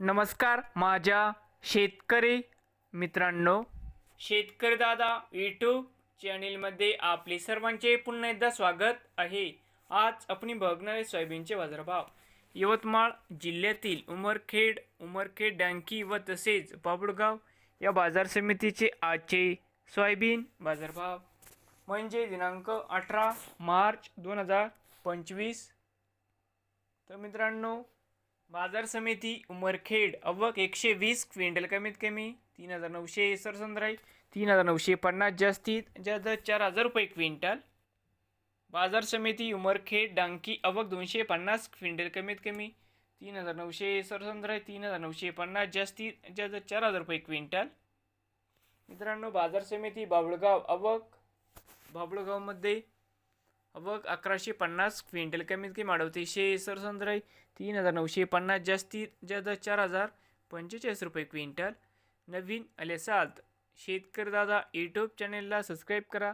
नमस्कार माझ्या शेतकरी मित्रांनो. शेतकरी दादा यूट्यूब चॅनेलमध्ये आपले सर्वांचे पुन्हा एकदा स्वागत आहे. आज आपण बघणारे सोयाबीनचे बाजारभाव. यवतमाळ जिल्ह्यातील उमरखेड उमरखेड डँकी व तसेच बाबुळगाव या बाजार समितीचे आजचे सोयाबीन बाजारभाव. म्हणजे दिनांक अठरा मार्च दोन हजार पंचवीस. तर मित्रांनो बाजार समिती उमरखेड अव्वक एकशे वीस क्विंटल कमीत कमी तीन हजार नऊशे सरसंद्राई तीन हजार नऊशे पन्नास जास्तीत जास्त चार हजार रुपये क्विंटल. बाजार समिती उमरखेड डांकी अवक दोनशे पन्नास क्विंटल कमीत कमी तीन हजार नऊशे सरसंद्राई तीन हजार नऊशे पन्नास जास्तीत जास्त चार हजार रुपये क्विंटल. मित्रांनो बाजार समिती बाबळगाव अवक बाबळगावमध्ये अवघ अकराशे पन्नास क्विंटल कमीत कमी शे सरसंद्राई तीन हजार नऊशे पन्नास जास्तीत जास्त चार हजार पंचेचाळीस रुपये क्विंटल. नवीन आले शेतकरी दादा यूट्यूब चॅनेलला सबस्क्राईब करा.